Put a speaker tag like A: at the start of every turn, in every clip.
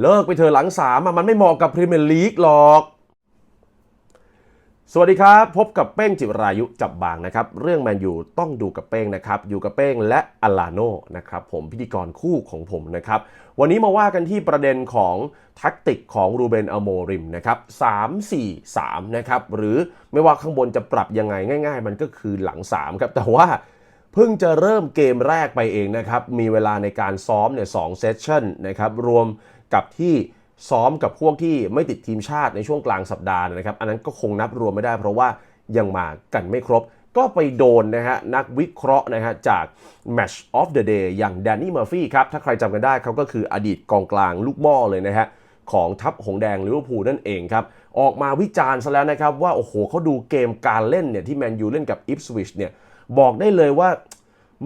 A: เลิกไปเถอะหลังสามอะมันไม่เหมาะกับพรีเมียร์ลีกหรอกสวัสดีครับ พบกับเป้งจิรายุจับบางนะครับ เรื่องแมนยูต้องดูกับเป้งนะครับ อยู่กับเป้งและอลาโนนะครับผมพิธีกรคู่ของผมนะครับ วันนี้มาว่ากันที่ประเด็นของแทักติกของรูเบนอโมริมนะครับ3 4 3นะครับ หรือไม่ว่าข้างบนจะปรับยังไงง่าย ๆ มันก็คือหลัง 3 ครับ แต่ว่าเพิ่งจะเริ่มเกมแรกไปเองนะครับ มีเวลาในการซ้อมเนี่ยสองเซสชั่นนะครับรวม กับที่ซ้อมกับพวกที่ไม่ติดทีมชาติในช่วงกลางสัปดาห์นะครับ อันนั้นก็คงนับรวมไม่ได้เพราะว่ายังมากันไม่ครบ ก็ไปโดนนะฮะนักวิเคราะห์นะฮะจาก Match of the Day อย่างแดนนี่เมอร์ฟี่ครับ ถ้าใครจำกันได้เขาก็คืออดีตกองกลางลูกหม้อเลยนะฮะของทัพหงแดงลิเวอร์พูลนั่นเองครับ ออกมาวิจารณ์ซะแล้วนะครับ ว่า โอ้โหเขาดูเกมการเล่นเนี่ยที่แมนยูเล่นกับอิฟสวิชเนี่ยบอกได้เลยว่า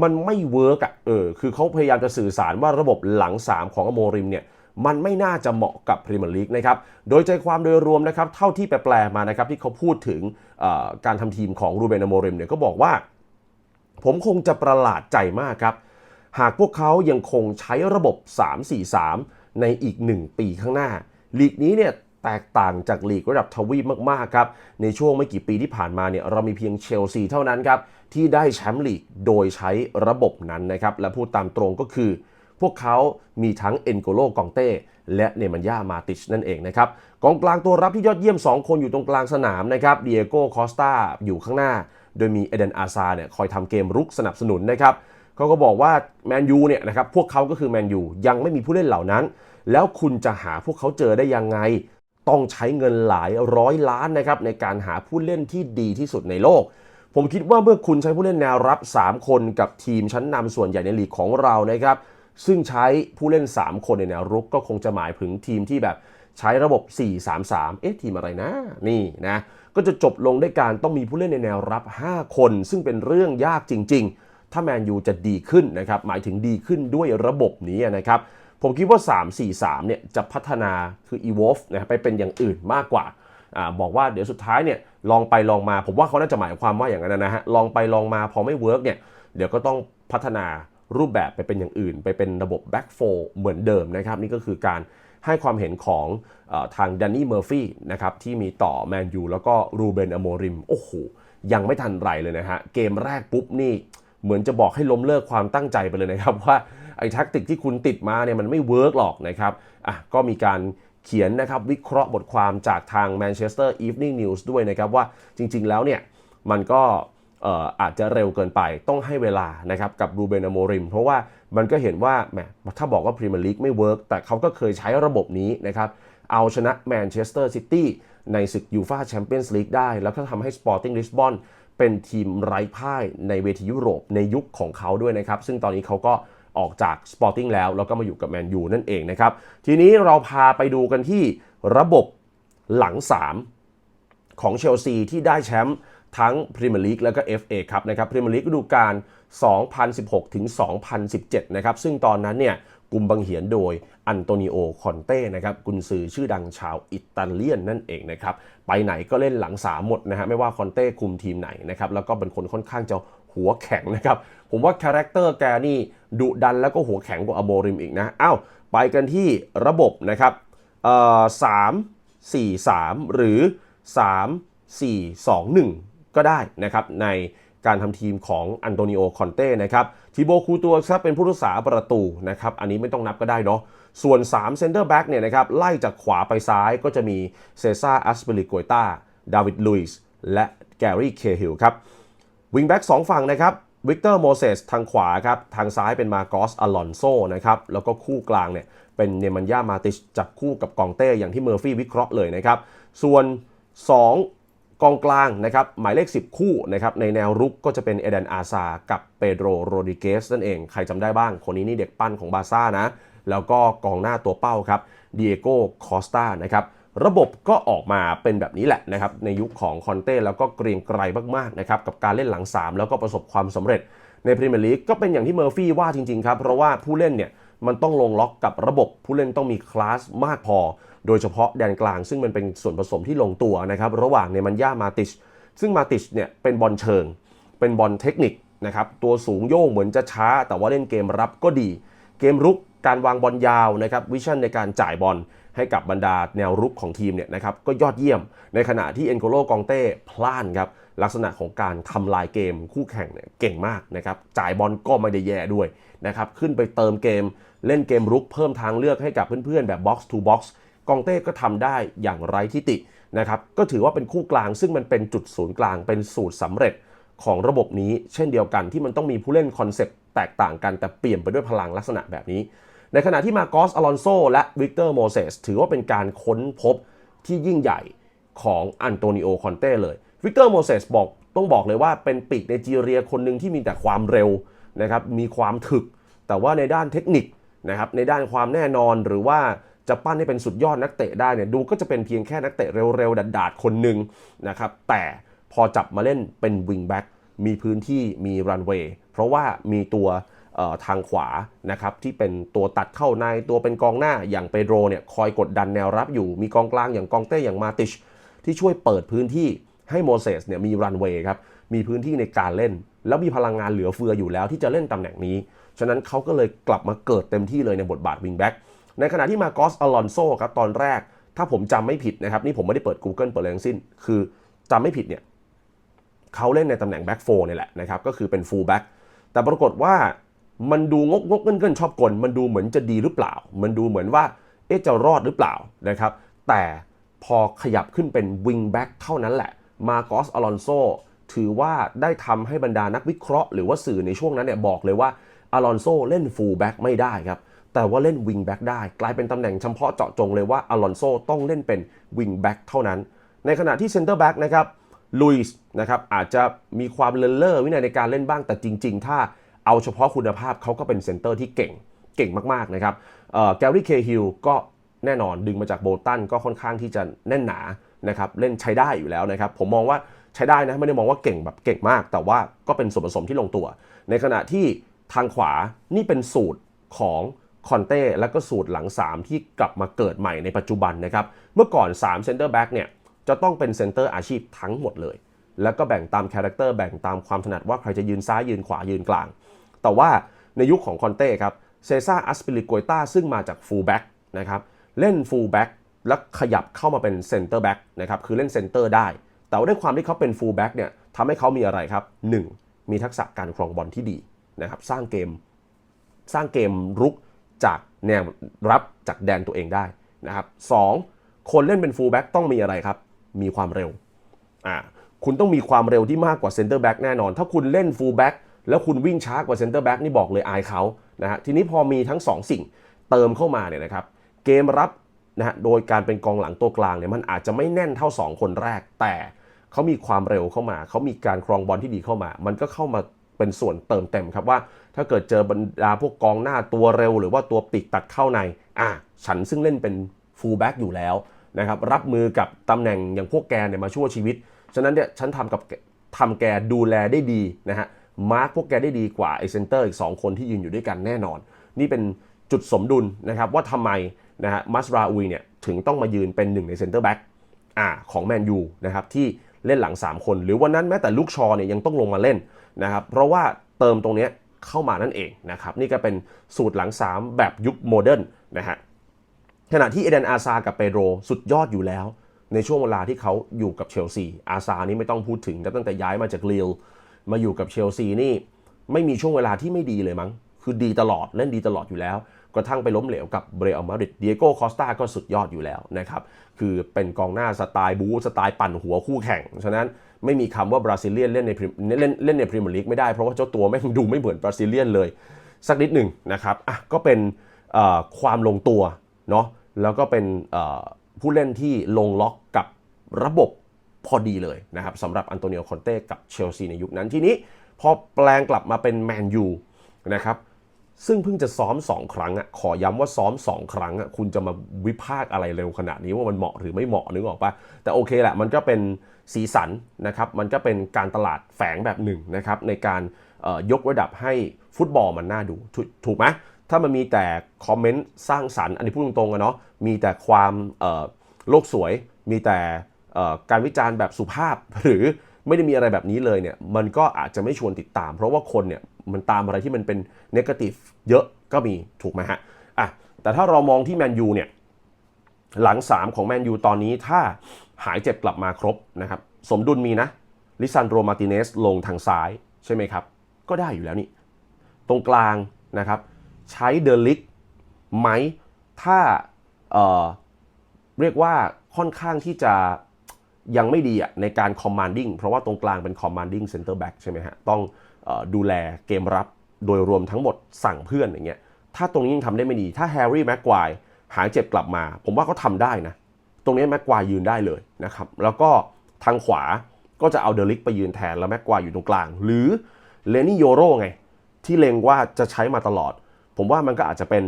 A: มันไม่เวิร์กอะเออคือเขาพยายามจะสื่อสารว่าระบบหลัง 3 ของอโมริมเนี่ย มันไม่น่าจะเหมาะกับพรีเมียร์ลีกนะครับ โดยใจความโดยรวมนะครับเท่าที่แปลมานะครับที่เขาพูดถึงการทำทีมของรูเบนอโมเรมเนี่ยก็บอกว่า ผมคงจะประหลาดใจมากครับ หากพวกเขายังคงใช้ระบบ 3-4-3 ในอีก 1 ปีข้างหน้าลีกนี้เนี่ยแตกต่างจากลีกระดับทวีปมาก ๆ ครับ ในช่วงไม่กี่ปีที่ผ่านมาเนี่ยเรามีเพียงเชลซีเท่านั้นครับ ที่ได้แชมป์ลีกโดยใช้ระบบนั้นนะครับ และพูดตามตรงก็คือ พวกเขามีทั้งเอ็นโกโลกองเต้และเนมันยามาติชนั่นเองนะครับกองกลางตัวรับที่ยอดเยี่ยม 2 คนอยู่ตรงกลางสนามนะครับเดียโก้คอสตาอยู่ข้างหน้า โดยมีเอเดนอาซาเนี่ยคอยทำเกมรุกสนับสนุนนะครับเขาก็บอกว่าแมนยูเนี่ยนะครับพวกเขาก็คือแมนยูยังไม่มีผู้เล่นเหล่านั้น แล้วคุณจะหาพวกเขาเจอได้ยังไง ต้องใช้เงินหลายร้อยล้านนะครับในการหาผู้เล่นที่ดีที่สุดในโลก ผมคิดว่าเมื่อคุณใช้ผู้เล่นแนวรับ 3 คนกับทีมชั้นนำส่วนใหญ่ในลีกของเรานะครับ ซึ่งใช้ผู้เล่น 3 คนในแนวรุกก็คงจะหมายถึงทีมที่แบบใช้ระบบ 4-3-3 เอ๊ะทีมอะไรนะ นี่นะ ก็จะจบลงด้วยการต้องมีผู้เล่นในแนวรับ 5 คน ซึ่งเป็นเรื่องยากจริง ๆ ถ้าแมนยูจะดีขึ้นนะครับ หมายถึงดีขึ้นด้วยระบบนี้นะครับ ผมคิดว่า 3-4-3 เนี่ยจะพัฒนาคือ evolve นะครับไปเป็นอย่างอื่นมากกว่าอบอกว่าเดี๋ยวสุดท้ายเนี่ยลองไปลองมา ผมว่าเขาน่าจะหมายความว่าอย่างนั้นนะฮะ ลองไปลองมาพอไม่เวิร์กเนี่ย เดี๋ยวก็ต้องพัฒนา รูปแบบไปเป็นอย่างอื่น ไปเป็นระบบ back four เหมือนเดิมนะครับนี่ก็คือการให้ความเห็นของอทางแดนนี่เมอร์ฟี่นะครับที่มีต่อแมนยูแล้วก็รูเบนอโมริมโอ้โหยังไม่ทันไรเลยนะฮะเกมแรกปุ๊บนี่เหมือนจะบอกให้ล้มเลิกความตั้งใจไปเลยนะครับว่าไอ้แท็กติกที่คุณติดมาเนี่ยมันไม่เวิร์กหรอกนะครับอะก็มีการเขียนนะครับวิเคราะห์บทความจากทาง Manchester Evening News ด้วยนะครับว่าจริงๆแล้วเนี่ยมันก็เอาจจะเร็วเกินไปต้องให้เวลานะครับกับรูเบนอโมริม เพราะว่ามันก็เห็นว่าแหมถ้าบอกว่าพรีเมียร์ลีกไม่เวิร์กแต่เขาก็เคยใช้ระบบนี้นะครับเอาชนะแมนเชสเตอร์ซิตี้ในศึกยูฟาแชมเปี้ยนส์ลีกได้ แล้วก็ทำให้ Sporting Lisbon เป็นทีมไร้พ่ายในเวทียุโรปในยุคของเขาด้วยนะครับ ซึ่งตอนนี้เขาก็ออกจาก Sporting แล้ว แล้วก็มาอยู่กับแมนยูนั่นเองนะครับ ทีนี้เราพาไปดูกันที่ระบบหลัง 3 ของเชลซีที่ได้แชมป์ ทั้งพรีเมียร์ลีกแล้วก็ FA ครับนะครับพรีเมียร์ลีกฤดูกาล 2016 ถึง 2017 นะครับ ซึ่งตอนนั้นเนี่ยกลุ่มบังเหียนโดยอันโตนิโอ คอนเต้นะครับกุนซือชื่อดังชาวอิตาเลียนนั่นเองนะครับ ไปไหนก็เล่นหลังสามหมดนะฮะไม่ว่าคอนเต้คุมทีมไหนนะครับ แล้วก็เป็นคนค่อนข้างจะหัวแข็งนะครับ ผมว่าคาแรคเตอร์แกนี่ดุดันแล้วก็หัวแข็งกว่าอโมริมอีกนะอ้าวไปกันที่ระบบนะครับเอ่อสามสี่สามหรือ 3 4 2 1 ก็ได้นะครับในการทำทีมของอันโตนิโอคอนเต้นะครับทีโบคูตัวครับเป็นผู้รักษาประตูนะครับอันนี้ไม่ต้องนับก็ได้เนาะส่วน3เซนเตอร์แบ็กเนี่ยนะครับไล่จากขวาไปซ้ายก็จะมีเซซ่าอัสเปริโกตาดาวิดลุยส์และแกรี่เคฮิลครับวิงแบ็กสองฝั่งนะครับวิกเตอร์โมเสสทางขวาครับทางซ้ายเป็นมาโกสอลอนโซนะครับแล้วก็คู่กลางเนี่ยเป็นเนมันยามาติชจับคู่กับกองเต้อย่างที่เมอร์ฟี่วิเคราะห์เลยนะครับส่วน 2 กองกลางนะครับหมายเลข 10 คู่นะครับในแนวรุกก็จะเป็นเอเดนอาซากับเปโดรโรดิเกสนั่นเอง ใครจำได้บ้าง คนนี้นี่เด็กปั้นของบาซ่านะ แล้วก็กองหน้าตัวเป้าครับเดียโก้คอสตานะครับระบบก็ออกมาเป็นแบบนี้แหละนะครับในยุคของคอนเต้แล้วก็เกรียงไกรมากๆนะครับกับการเล่นหลัง 3 แล้วก็ประสบความสำเร็จในพรีเมียร์ลีกก็เป็นอย่างที่เมอร์ฟี่ว่าจริงๆครับเพราะว่าผู้เล่นเนี่ยมันต้องลงล็อกกับระบบผู้เล่นต้องมีคลาสมากพอ โดยเฉพาะแดนกลางซึ่งมันเป็นส่วนผสมที่ลงตัวนะครับระหว่างเนมันย่ามาติช ซึ่งมาติชเนี่ยเป็นบอลเชิง เป็นบอลเทคนิคนะครับตัวสูงโยงเหมือนจะช้า แต่ว่าเล่นเกมรับก็ดี เกมรุกการวางบอลยาวนะครับวิชั่นในการจ่ายบอลให้กับบรรดาแนวรุกของทีมเนี่ยนะครับก็ยอดเยี่ยม ในขณะที่เอ็นโกโลกองเต้พลาดครับลักษณะของการทำลายเกมคู่แข่งเนี่ยเก่งมากนะครับจ่ายบอลก็ไม่ได้แย่ด้วยนะครับขึ้นไปเติมเกม เล่นเกมรุกเพิ่มทางเลือกให้กับเพื่อนๆ แบบ box to box กองเต้ก็ทำได้อย่างไร้ทิตินะครับก็ถือว่าเป็นคู่กลางซึ่งมันเป็นจุดศูนย์กลางเป็นสูตรสำเร็จของระบบนี้ เช่นเดียวกันที่มันต้องมีผู้เล่นคอนเซปต์แตกต่างกันแต่เปลี่ยนไปด้วยพลังลักษณะแบบนี้ ในขณะที่มาโกสอลอนโซและวิกเตอร์โมเสสถือว่าเป็นการค้นพบที่ยิ่งใหญ่ของอันโตนิโอคอนเต้เลยวิกเตอร์โมเสสบอกต้องบอกเลยว่าเป็นปีกในจีเรียคนหนึ่งที่มีแต่ความเร็วนะครับมีความถึก แต่ว่าในด้านเทคนิคนะครับในด้านความแน่นอนหรือว่า จะปั้นให้เป็นสุดยอดนักเตะได้เนี่ยดูก็จะเป็นเพียงแค่นักเตะเร็วๆ ดาดๆ คนหนึ่งนะครับแต่พอจับมาเล่นเป็นวิงแบ็กมีพื้นที่มีรันเวย์เพราะว่ามีตัวทางขวานะครับที่เป็นตัวตัดเข้าในตัวเป็นกองหน้าอย่างเปโดรเนี่ยคอยกดดันแนวรับอยู่มีกองกลางอย่างกองเต้อย่างมาติช ที่ช่วยเปิดพื้นที่ให้โมเสสเนี่ยมีรันเวย์ครับมีพื้นที่ในการเล่น แล้วมีพลังงานเหลือเฟืออยู่แล้วที่จะเล่นตำแหน่งนี้ ฉะนั้นเขาก็เลยกลับมาเกิดเต็มที่เลยในบทบาทวิงแบ็ก ในขณะที่มาโกสอลอนโซครับตอนแรกถ้าผมจำไม่ผิดนะครับ นี่ผมไม่ได้เปิด Google เปิดอะไรทั้งสิ้น คือจำไม่ผิดเนี่ยเขาเล่นในตำแหน่งแบ็กโฟนี่แหละนะครับ ก็คือเป็นฟูลแบ็กแต่ปรากฏว่ามันดูงกงกเงินเงินชอบกล มันดูเหมือนจะดีหรือเปล่า มันดูเหมือนว่าเอ๊ะจะรอดหรือเปล่านะครับ แต่พอขยับขึ้นเป็นวิงแบ็กเท่านั้นแหละ มาโกสอลอนโซถือว่าได้ทำให้บรรดานักวิเคราะห์ หรือว่าสื่อในช่วงนั้นเนี่ยบอกเลยว่าอลอนโซเล่นฟูลแบ็กไม่ได้ครับ แต่ว่าเล่นวิงแบ็กได้ กลายเป็นตำแหน่งเฉพาะเจาะจงเลยว่าอลอนโซต้องเล่นเป็นวิงแบ็กเท่านั้น ในขณะที่เซนเตอร์แบ็กนะครับลุยส์นะครับอาจจะมีความเลนเลอร์วินัยในการเล่นบ้างแต่จริง ๆ ถ้าเอาเฉพาะคุณภาพเขาก็เป็นเซนเตอร์ที่เก่งเก่งมากๆนะครับแกลลี่เคฮิลก็แน่นอนดึงมาจากโบตันก็ค่อนข้างที่จะแน่นหนานะครับเล่นใช้ได้อยู่แล้วนะครับ ผมมองว่าใช้ได้นะ ไม่ได้มองว่าเก่งแบบเก่งมาก แต่ว่าก็เป็นส่วนผสมที่ลงตัว ในขณะที่ทางขวานี่เป็นสูตรของ คอนเต้และก็สูตรหลัง 3 ที่กลับมาเกิดใหม่ในปัจจุบันนะครับ เมื่อก่อน 3 เซนเตอร์แบ็กเนี่ยจะต้องเป็นเซนเตอร์อาชีพทั้งหมดเลย แล้วก็แบ่งตามคาแรคเตอร์แบ่งตามความถนัดว่าใครจะยืนซ้ายยืนขวายืนกลาง แต่ว่าในยุคของคอนเต้ครับเซซ่าอัสปิลิโกยตาซึ่งมาจากฟูลแบ็กนะครับเล่นฟูลแบ็กแล้วขยับเข้ามาเป็นเซนเตอร์แบ็กนะครับคือเล่นเซนเตอร์ได้ แต่ว่าด้วยความที่เขาเป็นฟูลแบ็กเนี่ยทำให้เขามีอะไรครับ 1. มีทักษะการครองบอลที่ดีนะครับสร้างเกม สร้างเกมรุก จากแนวรับจากแดนตัวเองได้นะครับสองคนเล่นเป็นฟูลแบ็กต้องมีอะไรครับ มีความเร็วอ่าคุณต้องมีความเร็วที่มากกว่าเซนเตอร์แบ็กแน่นอน ถ้าคุณเล่นฟูลแบ็กแล้วคุณวิ่งช้ากว่าเซนเตอร์แบ็กนี่บอกเลยอายเขานะฮะทีนี้พอมีทั้ง 2สิ่งเติมเข้ามาเนี่ยนะครับเกมรับนะฮะโดยการเป็นกองหลังตัวกลางเนี่ยมันอาจจะไม่แน่นเท่า 2 คนแรก แต่เขามีความเร็วเข้ามา เขามีการครองบอลที่ดีเข้ามา มันก็เข้ามา เป็นส่วนเติมเต็มครับว่า ถ้าเกิดเจอบรรดาพวกกองหน้าตัวเร็ว หรือว่าตัวปีกตัดเข้าในอะฉันซึ่งเล่นเป็นฟูลแบ็กอยู่แล้วนะครับรับมือกับตำแหน่งอย่างพวกแกเนี่ยมาชั่วชีวิต ฉะนั้นเนี่ยฉันทำกับทำแกดูแลได้ดีนะฮะมาร์กพวกแกได้ดีกว่าไอเซนเตอร์อีก 2 คนที่ยืนอยู่ด้วยกันแน่นอน นี่เป็นจุดสมดุลนะครับว่าทำไมนะฮะมัสราอุยเนี่ยถึงต้องมายืนเป็นหนึ่งในเซนเตอร์แบ็กอ่าของแมนยูนะครับที่เล่นหลัง 3 คน หรือวันนั้นแม้แต่ลูกชอเนี่ยยังต้องลงมาเล่น นะครับ เพราะว่าเติมตรงนี้เข้ามานั่นเองนะครับ นี่ก็เป็นสูตรหลัง 3 แบบยุคโมเดิร์นนะฮะขณะที่เอเดนอาซากับเปโดรสุดยอดอยู่แล้ว ในช่วงเวลาที่เขาอยู่กับเชลซี อาซานี่ไม่ต้องพูดถึงตั้งแต่ย้ายมาจากลีลมาอยู่กับเชลซีนี่ไม่มีช่วงเวลาที่ไม่ดีเลยมั้ง คือดีตลอดเล่นดีตลอดอยู่แล้วกระทั่งไปล้มเหลวกับเบรอัลมาริดเดียโก้คอสตาก็สุดยอดอยู่แล้วนะครับ คือเป็นกองหน้าสไตล์บูสไตล์ปั่นหัวคู่แข่ง ฉะนั้น ไม่มีคำว่าบราซิเลียนเล่นในเล่นเล่นในพรีเมียร์ลีกไม่ได้เพราะว่าเจ้าตัวไม่ดูไม่เหมือนบราซิเลียนเลย สักนิดหนึ่งนะครับอะก็เป็นความลงตัวเนาะแล้วก็เป็นผู้เล่นที่ลงล็อกกับระบบพอดีเลยนะครับสำหรับอันโตนิโอคอนเต้กับเชลซีในยุคนั้นทีนี้พอแปลงกลับมาเป็นแมนยูนะครับซึ่งเพิ่งจะซ้อม 2 ครั้งอะขอย้ำว่าซ้อม 2 ครั้งอะคุณจะมาวิพากษ์อะไรเร็วขนาดนี้ว่ามันเหมาะหรือไม่เหมาะนึกออกปะแต่โอเคแหละมันก็เป็น สีสันนะครับมันก็เป็นการตลาดแฝงแบบหนึ่งนะครับในการยกระดับให้ฟุตบอลมันน่าดูถถูกไหมถ้ามันมีแต่คอมเมนต์สร้างสรรค์อันนี้พูดตรงๆกันเนาะมีแต่ความโลกสวย มีแต่การวิจารณ์แบบสุภาพ หรือไม่ได้มีอะไรแบบนี้เลยเนี่ยมันก็อาจจะไม่ชวนติดตาม เพราะว่าคนเนี่ยมันตามอะไรที่มันเป็นเนกาทีฟเยอะก็มีถูกไหมฮะอะแต่ถ้าเรามองที่แมนยูเนี่ยหลัง 3 ของแมนยูตอนนี้ถ้า หายเจ็บกลับมาครบนะครับ สมดุลมีนะ ลิซันโรมาติเนสลงทางซ้ายใช่ไหมครับ ก็ได้อยู่แล้วนี่ ตรงกลางนะครับ ใช้เดลิกไหม ถ้าเออเรียกว่าค่อนข้างที่จะยังไม่ดีอะในการ commanding เพราะว่าตรงกลางเป็น commanding center back ใช่ไหมฮะ ต้องออดูแลเกมรับโดยรวมทั้งหมดสั่งเพื่อนอย่างเงี้ย ถ้าตรงนี้ยังทำได้ไม่ดี ถ้าแฮร์รี่แม็กควายหายเจ็บกลับมา ผมว่าเขาทำได้นะ ตรงนี้แม็กควายยืนได้เลยนะครับแล้วก็ทางขวาก็จะเอาเดลิกไปยืนแทนแล้วแม็กควายอยู่ตรงกลาง หรือเลนี่โยโรไง ที่เลงว่าจะใช้มาตลอด ผมว่ามันก็อาจจะเป็น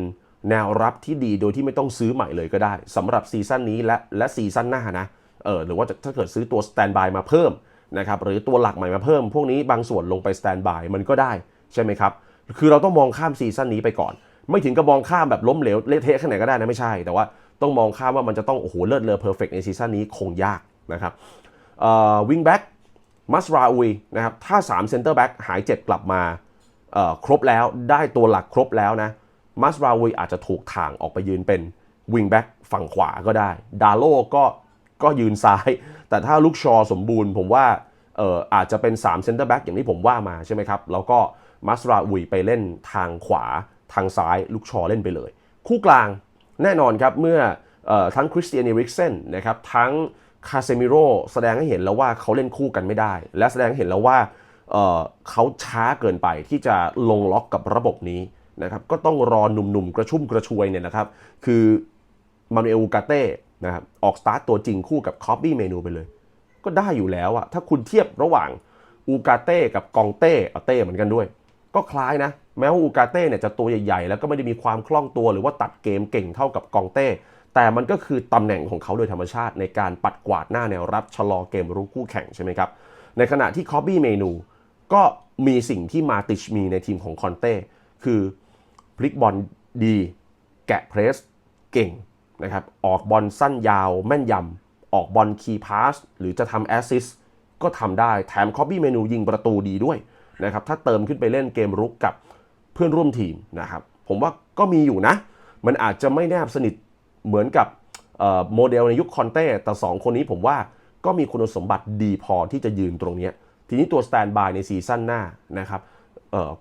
A: แนวรับที่ดีโดยที่ไม่ต้องซื้อใหม่เลยก็ได้สำหรับซีซั่นนี้และและซีซั่นหน้านะเออหรือว่าถ้าเกิดซื้อตัวสแตนบายมาเพิ่มนะครับหรือตัวหลักใหม่มาเพิ่ม พวกนี้บางส่วนลงไปสแตนบายมันก็ได้ใช่ไหมครับ คือเราต้องมองข้ามซีซั่นนี้ไปก่อน ไม่ถึงกับมองข้ามแบบล้มเหลวเละเทะแค่ไหนก็ได้นะไม่ใช่แต่ว่า ต้องมองข้ามว่ามันจะต้องโอ้โหเลิศเลอเพอร์เฟกในซีซั่นนี้คงยากนะครับวิงแบ็กมัสราอุยนะครับถ้า3เซนเตอร์แบ็กหายเจ็บกลับมาครบแล้วได้ตัวหลักครบแล้วนะมัสราอุยอาจจะถูกถ่างออกไปยืนเป็นวิงแบ็กฝั่งขวาก็ได้ ดาโลก็ก็ยืนซ้าย แต่ถ้าลูกชอสมบูรณ์ผมว่าอออาจจะเป็น3เซนเตอร์แบ็กอย่างที่ผมว่ามาใช่ไหมครับ แล้วก็มัสราอุยไปเล่นทางขวาทางซ้าย ลูกชอเล่นไปเลย คู่กลาง แน่นอนครับเมื่อออทั้งคริสเตียน e ริกเซนนะครับทั้งคาเซมิโรแสดงให้เห็นแล้วว่าเขาเล่นคู่กันไม่ได้ และแสดงให้เห็นแล้วว่าเเขาช้าเกินไปที่จะลงล็อกกับระบบนี้นะครับก็ต้องรอหนุ่มๆ กระชุ่มกระชวยเนี่ยนะครับ คือมานูเอลกาเต้นะครับออกสตาร์ตตัวจริงคู่กับคอปปี้เมนูไปเลย ก็ได้อยู่แล้วอะถ้าคุณเทียบระหว่างอูกาเต้กับกองเต้เอาเต้เหมือนกันด้วย ก็คล้ายนะ แม้ว่าอูกาเต้เนี่ยจะตัวใหญ่ๆ แล้วก็ไม่ได้มีความคล่องตัวหรือว่าตัดเกมเก่งเท่ากับกองเต้ แต่มันก็คือตำแหน่งของเขาโดยธรรมชาติในการปัดกวาดหน้าแนวรับชะลอเกมรุกคู่แข่งใช่ไหมครับ ในขณะที่คอบบี้เมนู ก็มีสิ่งที่มาติชมีในทีมของคอนเต้คือพลิกบอลดี แกะเพรสเก่งนะครับออกบอลสั้นยาวแม่นยำออกบอลคีย์พาสหรือจะทำแอสซิสก็ทำได้แถมคอบบี้เมนูยิงประตูดีด้วยนะครับถ้าเติมขึ้นไปเล่นเกมรุกกับ พื่อนร่วมทีมนะครับ ผมว่าก็มีอยู่นะ มันอาจจะไม่แนบสนิทเหมือนกับโมเดลในยุคคอนเต้แต่ 2 คนนี้ผมว่าก็มีคุณสมบัติดีพอที่จะยืนตรงนี้ทีนี้ตัวสแตนบายในซีซั่นหน้านะครับ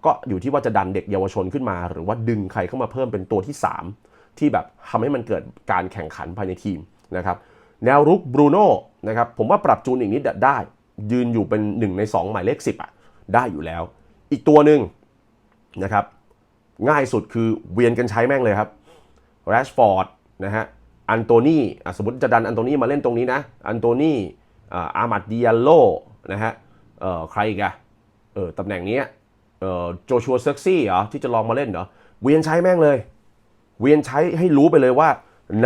A: ก็อยู่ที่ว่าจะดันเด็กเยาวชนขึ้นมา หรือว่าดึงใครเข้ามาเพิ่มเป็นตัวที่ 3 ที่แบบทำให้มันเกิดการแข่งขันภายในทีมนะครับแนวรุกบรูโน่นะครับผมว่าปรับจูนอีกนิดได้ ยืนอยู่เป็น 1 ใน 2 หมายเลข 10อะได้อยู่แล้ว อีกตัวหนึ่ง นะครับ ง่ายสุดคือเวียนกันใช้แม่งเลยครับแรชฟอร์ดนะฮะอันโตนี่สมมติจะดันอันโตนีมาเล่นตรงนี้นะ อันโตนีอ่าอามัดดิอาโลนะฮะเอ่อใครอีกอะเออตำแหน่งนี้เอ่อโจชัวเซ็กซี่เหรอที่จะลองมาเล่นเหรอเวียนใช้แม่งเลย เวียนใช้ให้รู้ไปเลยว่าณ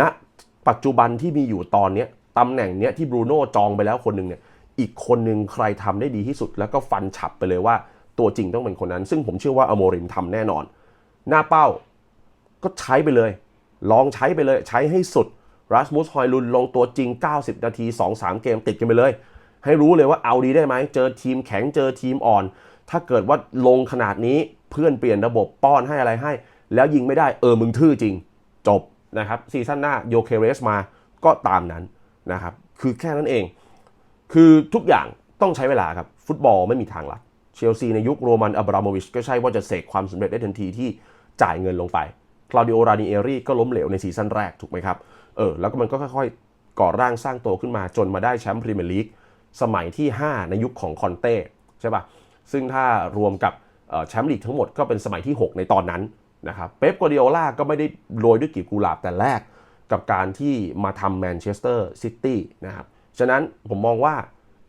A: ปัจจุบันที่มีอยู่ตอนนี้ตำแหน่งเนี้ยที่บรูโน่จองไปแล้วคนหนึ่งเนี่ยอีกคนหนึ่งใครทำได้ดีที่สุดแล้วก็ฟันฉับไปเลยว่า ตัวจริงต้องเป็นคนนั้น ซึ่งผมเชื่อว่าอโมริมทำแน่นอน หน้าเป้าก็ใช้ไปเลย ลองใช้ไปเลย ใช้ให้สุดรัสมุสฮอยลุนลงตัวจริง 90 นาที 2-3 เกมติดกันไปเลย ให้รู้เลยว่าเอาดีได้ไหม เจอทีมแข็งเจอทีมอ่อน ถ้าเกิดว่าลงขนาดนี้เพื่อนเปลี่ยนระบบป้อนให้อะไรให้ แล้วยิงไม่ได้เออมึงทื่อจริง จบนะครับซีซั่นหน้าโยเคเรสมาก็ตามนั้นนะครับ คือแค่นั้นเอง คือทุกอย่างต้องใช้เวลาครับ ฟุตบอลไม่มีทางลัด เชลซีในยุคโรมันอับราโมวิชก็ใช่ว่าจะเสกความสำเร็จได้ทันทีที่จ่ายเงินลงไปคลาดิโอรานิเอรีก็ล้มเหลวในซีซั่นแรกถูกไหมครับ เออ แล้วก็มันก็ค่อยๆ ก่อร่างสร้างตัวขึ้นมาจนมาได้แชมป์พรีเมียร์ลีกสมัยที่ 5 ในยุคของคอนเต้ใช่ปะซึ่งถ้ารวมกับแชมป์ลีกทั้งหมดก็เป็นสมัยที่ 6 ในตอนนั้นนะครับ เป๊ปกัวดิโอลาก็ไม่ได้โรยด้วยกีบกุหลาบแต่แรกกับการที่มาทำแมนเชสเตอร์ซิตี้นะครับ ฉะนั้นผมมองว่า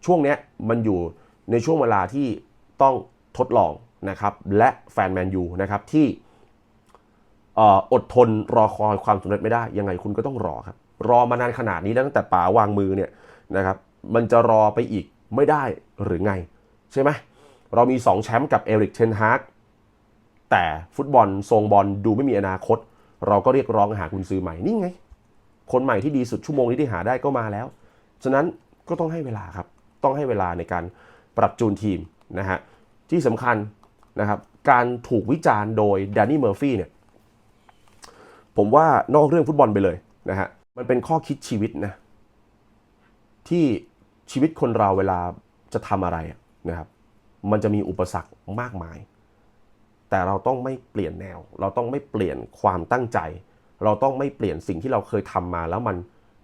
A: ช่วงนี้มันอยู่ในช่วงเวลาที่ ต้องทดลองนะครับและแฟนแมนยูนะครับที่อดทนรอคอยความสำเร็จไม่ได้ ยังไงคุณก็ต้องรอครับ รอมานานขนาดนี้แล้วตั้งแต่ป๋าวางมือเนี่ยนะครับมันจะรอไปอีกไม่ได้หรือไง ใช่ไหมเรามี 2 แชมป์กับเอริกเทนฮากแต่ฟุตบอลทรงบอลดูไม่มีอนาคต เราก็เรียกร้องหาคุณซื้อใหม่นี่ไง คนใหม่ที่ดีสุดชั่วโมงนี้ที่หาได้ก็มาแล้ว ฉะนั้นก็ต้องให้เวลาครับ ต้องให้เวลาในการปรับจูนทีม นะฮะที่สำคัญนะครับการถูกวิจารณ์โดยแดนนี่เมอร์ฟี่เนี่ยผมว่านอกเรื่องฟุตบอลไปเลยนะฮะมันเป็นข้อคิดชีวิตนะที่ชีวิตคนเราเวลาจะทำอะไรนะครับมันจะมีอุปสรรคมากมาย แต่เราต้องไม่เปลี่ยนแนว เราต้องไม่เปลี่ยนความตั้งใจ เราต้องไม่เปลี่ยนสิ่งที่เราเคยทำมาแล้วมัน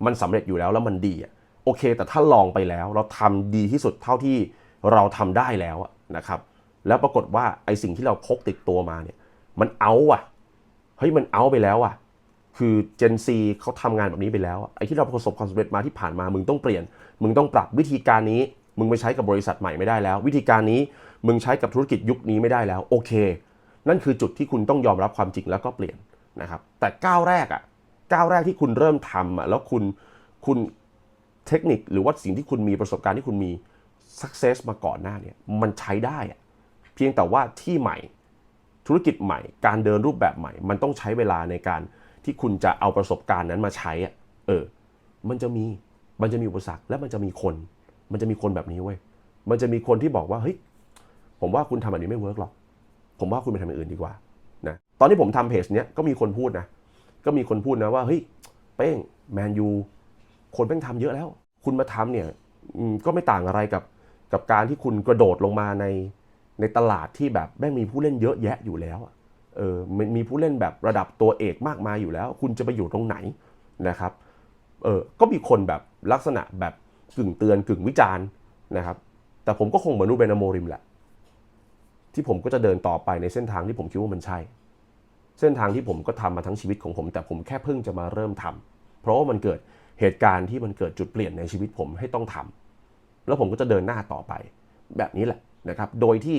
A: มันสำเร็จอยู่แล้วแล้วมันดีอะโอเค แต่ถ้าลองไปแล้วเราทำดีที่สุดเท่าที่ เราทำได้แล้วนะครับ แล้วปรากฏว่าไอสิ่งที่เราพกติดตัวมาเนี่ย มันเอาอะเฮ้ยมันเอาไปแล้วอะคือเจนซีเขาทำงานแบบนี้ไปแล้วอะไอที่เราประสบความสำเร็จมาที่ผ่านมา มึงต้องเปลี่ยน มึงต้องปรับวิธีการนี้ มึงไปใช้กับบริษัทใหม่ไม่ได้แล้ว วิธีการนี้มึงใช้กับธุรกิจยุคนี้ไม่ได้แล้วโอเค นั่นคือจุดที่คุณต้องยอมรับความจริงแล้วก็เปลี่ยนนะครับแต่ก้าวแรกอะก้าวแรกที่คุณเริ่มทำอะแล้วคุณคุณเทคนิคหรือว่าสิ่งที่คุณมีประสบการณ์ที่คุณมี success มาก่อนหน้าเนี่ยมันใช้ได้เพียงแต่ว่าที่ใหม่ธุรกิจใหม่ การเดินรูปแบบใหม่ มันต้องใช้เวลาในการที่คุณจะเอาประสบการณ์นั้นมาใช้อะเออ มันจะมีมันจะมีอุปสรรคและมันจะมีคน มันจะมีคนแบบนี้เว้ยมันจะมีคนที่บอกว่าเฮ้ยผมว่าคุณทำแบบนี้ไม่เวิร์กหรอกผมว่าคุณไปทำอย่างอื่นดีกว่านะตอนที่ผมทำเพจเนี้ยก็มีคนพูดนะก็มีคนพูดนะว่าเฮ้ยเป้งแมนยูคนแม่งทำเยอะแล้ว คุณมาทำเนี่ยก็ไม่ต่างอะไรกับ กับการที่คุณกระโดดลงมาในในตลาดที่แบบแม่งมีผู้เล่นเยอะแยะอยู่แล้วเออมันมีผู้เล่นแบบระดับตัวเอกมากมายอยู่แล้ว คุณจะไปอยู่ตรงไหนนะครับเออก็มีคนแบบลักษณะแบบกึ่งเตือนกึ่งวิจารณ์นะครับ แต่ผมก็คงเหมือนรูเบนโมริมแหละ ที่ผมก็จะเดินต่อไปในเส้นทางที่ผมคิดว่ามันใช่ เส้นทางที่ผมก็ทำมาทั้งชีวิตของผม แต่ผมแค่เพิ่งจะมาเริ่มทำเพราะว่ามันเกิดเหตุการณ์ที่มันเกิดจุดเปลี่ยนในชีวิตผมให้ต้องทำ แล้วผมก็จะเดินหน้าต่อไป แบบนี้แหละนะครับ โดยที่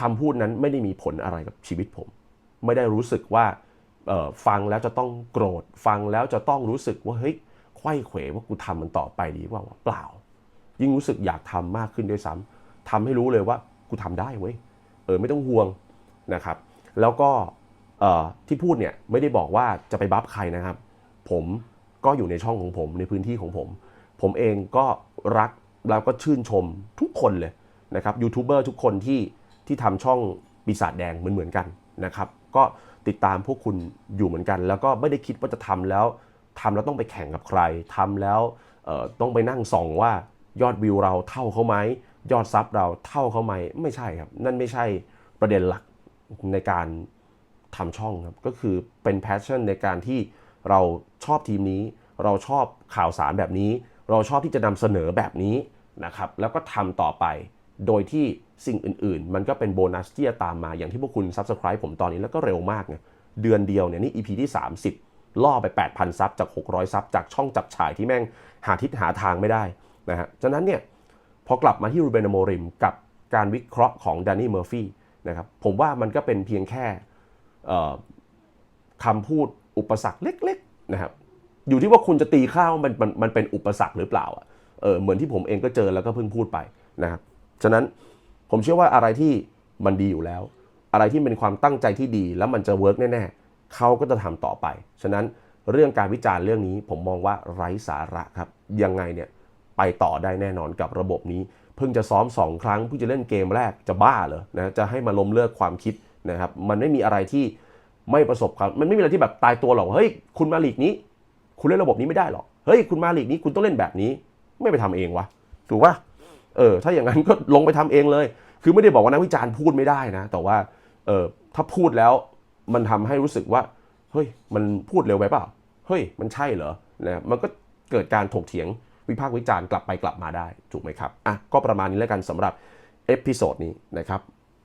A: คำพูดนั้นไม่ได้มีผลอะไรกับชีวิตผม ไม่ได้รู้สึกว่าฟังแล้วจะต้องโกรธ ฟังแล้วจะต้องรู้สึกว่าเฮ้ยไข้เขวว่ากูทำมันต่อไปดีกว่าเปล่า ยิ่งรู้สึกอยากทำมากขึ้นด้วยซ้ำทำให้รู้เลยว่ากูทำได้เว้ยเออไม่ต้องห่วงนะครับ แล้วก็ที่พูดเนี่ยไม่ได้บอกว่าจะไปบัฟใครนะครับ ผมก็อยู่ในช่องของผมในพื้นที่ของผม ผมเองก็รัก แล้วก็ชื่นชมทุกคนเลยนะครับยูทูบเบอร์ทุกคนที่ที่ทำช่องปีศาจแดงเหมือนเหมือนกันนะครับ ก็ติดตามพวกคุณอยู่เหมือนกัน แล้วก็ไม่ได้คิดว่าจะทำแล้วทำแล้วต้องไปแข่งกับใครทำแล้วต้องไปนั่งส่องว่ายอดวิวเราเท่าเขาไหมยอดซับเราเท่าเขาไหมไม่ใช่ครับ นั่นไม่ใช่ประเด็นหลักในการทำช่องครับ ก็คือเป็นแพชชั่นในการที่เราชอบทีมนี้ เราชอบข่าวสารแบบนี้ เราชอบที่จะนำเสนอแบบนี้ นะครับแล้วก็ทำต่อไป โดยที่สิ่งอื่นๆ มันก็เป็นโบนัสที่จะตามมาอย่างที่พวกคุณ Subscribe ผมตอนนี้แล้วก็เร็วมากไงเดือนเดียวเนี่ยนี่ EP ที่ 30 ล่อไป 8,000 ซับจาก 600 ซับจากช่องจับฉายที่แม่งหาทิศหาทางไม่ได้นะฮะฉะนั้นเนี่ยพอกลับมาที่รูเบนโมริมกับการวิเคราะห์ของแดนนี่เมอร์ฟี่นะครับผมว่ามันก็เป็นเพียงแค่คำพูดอุปสรรคเล็กๆนะครับอยู่ที่ว่าคุณจะตีข้าวมันมันมันเป็นอุปสรรคหรือเปล่าอะ เออเหมือนที่ผมเองก็เจอแล้วก็เพิ่งพูดไปนะครับฉะนั้นผมเชื่อว่าอะไรที่มันดีอยู่แล้ว อะไรที่เป็นความตั้งใจที่ดีแล้วมันจะเวิร์กแน่ๆเขาก็จะทำต่อไป ฉะนั้นเรื่องการวิจารณ์เรื่องนี้ผมมองว่าไร้สาระครับ ยังไงเนี่ยไปต่อได้แน่นอนกับระบบนี้ เพิ่งจะซ้อม 2 ครั้งเพิ่งจะเล่นเกมแรกจะบ้าเหรอนะจะให้มาล้มเลิกความคิดนะครับมันไม่มีอะไรที่ไม่ประสบความมันไม่มีอะไรที่แบบตายตัวหรอกเฮ้ยคุณมาลีกนี้ คุณเล่นระบบนี้ไม่ได้หรอกเฮ้ยคุณมาลีกนี้คุณต้องเล่นแบบนี้ ไม่ไปทำเองวะถูกปะเออ ถ้าอย่างนั้นก็ลงไปทำเองเลย คือไม่ได้บอกว่านักวิจารณ์พูดไม่ได้นะ แต่ว่าเออถ้าพูดแล้วมันทำให้รู้สึกว่าเฮ้ยมันพูดเร็วไปเปล่าเฮ้ยมันใช่เหรอนะมันก็เกิดการถกเถียงวิพากษ์วิจารณ์กลับไปกลับมาได้ถูกไหมครับอะก็ประมาณนี้แล้วกันสำหรับเอพิโซดนี้นะครับ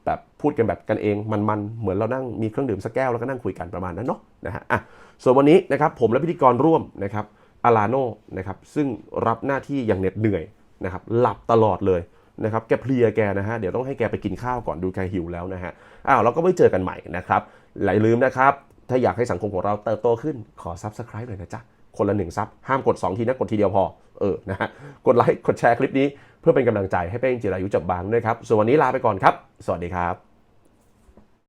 A: แบบพูดกันแบบกันเองมันๆ เหมือนเรานั่งมีเครื่องดื่มสักแก้วแล้วก็นั่งคุยกันประมาณนั้นเนาะนะฮะอะส่วนวันนี้นะครับผมและพิธีกรร่วมนะครับ อาลาโนนะครับซึ่งรับหน้าที่อย่างเหน็ดเหนื่อยนะครับหลับตลอดเลยนะครับแกเพลียแกนะฮะเดี๋ยวต้องให้แกไปกินข้าวก่อนดูแกหิวแล้วนะฮะอ้าวเราก็ไม่เจอกันใหม่นะครับอย่าลืมนะครับ ถ้าอยากให้สังคมของเราเติบโตขึ้นขอ Subscribe หน่อยนะจ๊ะ คนละหนึ่งซับห้ามกด 2 ทีนะกดทีเดียวพอเออนะฮะกดไลค์กดแชร์คลิปนี้ เพื่อเป็นกำลังใจให้เป้งจิรายุจับบางด้วยครับส่วนวันนี้ลาไปก่อนครับ สวัสดีครับ